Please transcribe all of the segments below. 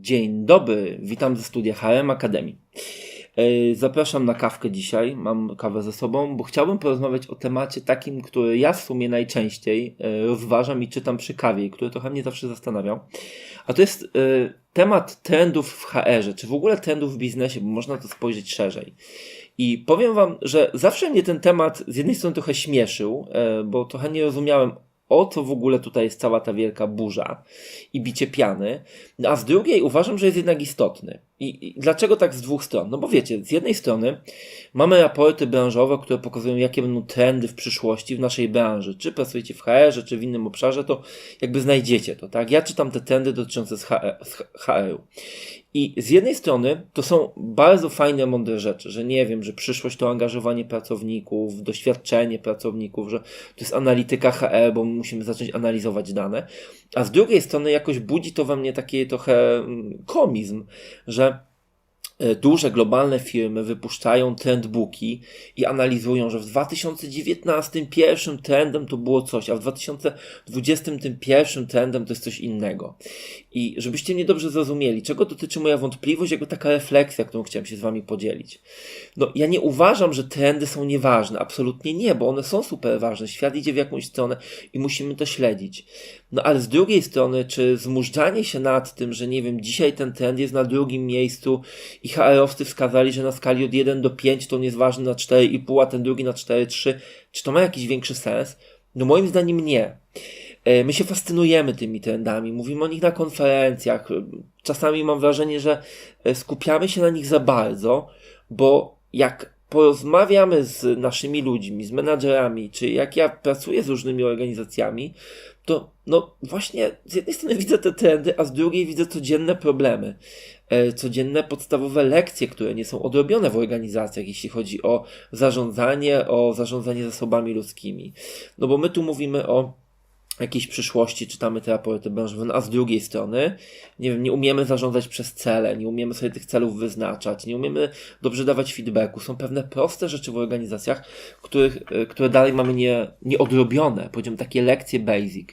Dzień dobry, witam ze studia HM Akademii. E, Zapraszam na kawkę dzisiaj, mam kawę ze sobą, bo chciałbym porozmawiać o temacie takim, który ja w sumie najczęściej e, rozważam i czytam przy kawie, który trochę mnie zawsze zastanawiał. A to jest e, temat trendów w HR-ze, czy w ogóle trendów w biznesie, bo można to spojrzeć szerzej. I powiem Wam, że zawsze mnie ten temat z jednej strony trochę śmieszył, bo trochę nie rozumiałem, o co w ogóle tutaj jest cała ta wielka burza i bicie piany, no a z drugiej uważam, że jest jednak istotny. I, I dlaczego tak z dwóch stron? No bo wiecie, z jednej strony mamy raporty branżowe, które pokazują, jakie będą trendy w przyszłości w naszej branży. Czy pracujecie w HR-ze, czy w innym obszarze, to jakby znajdziecie to, tak? Ja czytam te trendy dotyczące z HR, HR-u. I z jednej strony to są bardzo fajne, mądre rzeczy, że nie wiem, że przyszłość to angażowanie pracowników, doświadczenie pracowników, że to jest analityka HR, bo musimy zacząć analizować dane. A z drugiej strony jakoś budzi to we mnie taki trochę mm, komizm, że duże globalne firmy wypuszczają trendbooki i analizują, że w 2019 pierwszym trendem to było coś, a w 2020 tym pierwszym trendem to jest coś innego. I żebyście mnie dobrze zrozumieli, czego dotyczy moja wątpliwość, jako taka refleksja, którą chciałem się z wami podzielić. No, ja nie uważam, że trendy są nieważne, absolutnie nie, bo one są super ważne. Świat idzie w jakąś stronę i musimy to śledzić. No ale z drugiej strony, czy zmużdżanie się nad tym, że nie wiem, dzisiaj ten trend jest na drugim miejscu i HR-owcy wskazali, że na skali od 1 do 5 to on jest ważny na 4,5, a ten drugi na 4,3, czy to ma jakiś większy sens? No moim zdaniem nie. E, My się fascynujemy tymi trendami, mówimy o nich na konferencjach. Czasami mam wrażenie, że e, skupiamy się na nich za bardzo, bo jak porozmawiamy z naszymi ludźmi, z menadżerami, czy jak ja pracuję z różnymi organizacjami, to no właśnie z jednej strony widzę te trendy, a z drugiej widzę codzienne problemy, e, codzienne podstawowe lekcje, które nie są odrobione w organizacjach, jeśli chodzi o zarządzanie, o zarządzanie zasobami ludzkimi. No bo my tu mówimy o jakiejś przyszłości, czytamy te raporty branżowe, no a z drugiej strony, nie wiem, nie umiemy zarządzać przez cele, nie umiemy sobie tych celów wyznaczać, nie umiemy dobrze dawać feedbacku. Są pewne proste rzeczy w organizacjach, których, e, które dalej mamy nie, nieodrobione, powiedziałbym takie lekcje basic.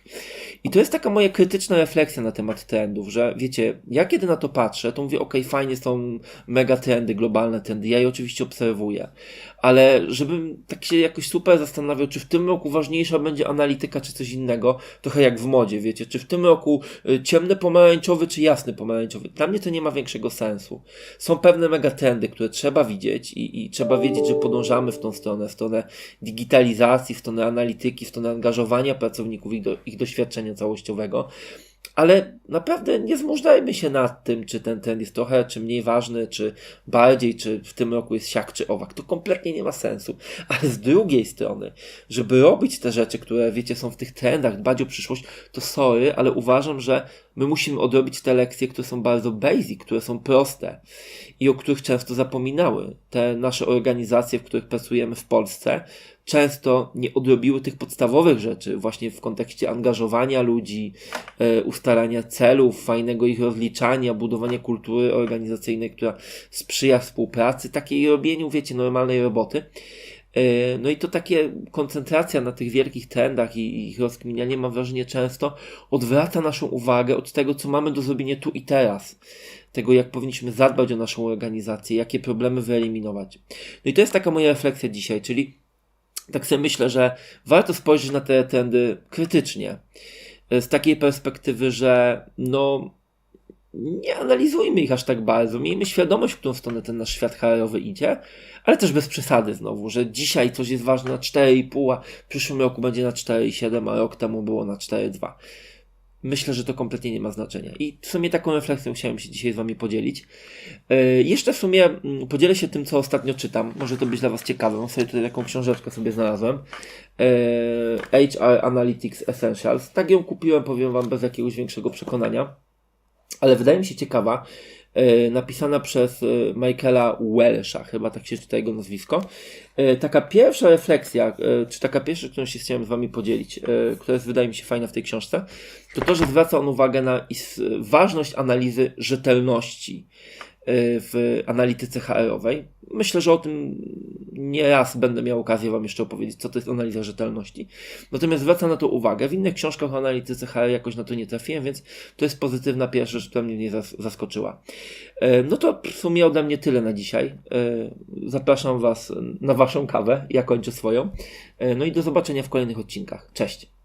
I to jest taka moja krytyczna refleksja na temat trendów, że wiecie, ja kiedy na to patrzę, to mówię, ok, fajnie są mega trendy, globalne trendy, ja je oczywiście obserwuję, ale żebym tak się jakoś super zastanawiał, czy w tym roku ważniejsza będzie analityka, czy coś innego, trochę jak w modzie, wiecie, czy w tym roku y, ciemny pomarańczowy, czy jasny pomarańczowy. Dla mnie to nie ma większego sensu. Są pewne megatrendy, które trzeba widzieć i, i trzeba wiedzieć, że podążamy w tą stronę, w stronę digitalizacji, w stronę analityki, w stronę angażowania pracowników, ich, do, ich doświadczenia całościowego. Ale naprawdę nie zmużdżajmy się nad tym, czy ten trend jest trochę, czy mniej ważny, czy bardziej, czy w tym roku jest siak, czy owak. To kompletnie nie ma sensu. Ale z drugiej strony, żeby robić te rzeczy, które wiecie, są w tych trendach, dbać o przyszłość, to sorry, ale uważam, że my musimy odrobić te lekcje, które są bardzo basic, które są proste i o których często zapominały. Te nasze organizacje, w których pracujemy w Polsce, często nie odrobiły tych podstawowych rzeczy, właśnie w kontekście angażowania ludzi, e, ustalania celów, fajnego ich rozliczania, budowania kultury organizacyjnej, która sprzyja współpracy, takiej robieniu, wiecie, normalnej roboty. E, No i to takie koncentracja na tych wielkich trendach i ich rozkminianie, mam wrażenie, często odwraca naszą uwagę od tego, co mamy do zrobienia tu i teraz. Tego, jak powinniśmy zadbać o naszą organizację, jakie problemy wyeliminować. No i to jest taka moja refleksja dzisiaj, czyli tak sobie myślę, że warto spojrzeć na te trendy krytycznie. Z takiej perspektywy, że no nie analizujmy ich aż tak bardzo. Miejmy świadomość, w którą stronę ten nasz świat HR-owy idzie, ale też bez przesady znowu, że dzisiaj coś jest ważne na 4,5, a w przyszłym roku będzie na 4,7, a rok temu było na 4,2. Myślę, że to kompletnie nie ma znaczenia. I w sumie taką refleksją chciałem się dzisiaj z Wami podzielić. Yy, jeszcze w sumie mm, podzielę się tym, co ostatnio czytam. Może to być dla Was ciekawe. Mam sobie tutaj taką książeczkę sobie znalazłem. Yy, HR Analytics Essentials. Tak ją kupiłem, powiem Wam, bez jakiegoś większego przekonania. Ale wydaje mi się ciekawa. Yy, napisana przez yy, Michaela Welsha, chyba tak się czyta jego nazwisko. Yy, taka pierwsza refleksja, czy taka pierwsza, którą się chciałem z Wami podzielić, która jest, wydaje mi się, fajna w tej książce, to to, że zwraca on uwagę na ważność analizy rzetelności w analityce HR-owej. Myślę, że o tym nie raz będę miał okazję Wam jeszcze opowiedzieć, co to jest analiza rzetelności. Natomiast zwracam na to uwagę. W innych książkach o analityce HR jakoś na to nie trafiłem, więc to jest pozytywna pierwsza rzecz, która mnie zas- zaskoczyła. E, No to w sumie ode mnie tyle na dzisiaj. E, Zapraszam Was na Waszą kawę. Ja kończę swoją. No i do zobaczenia w kolejnych odcinkach. Cześć.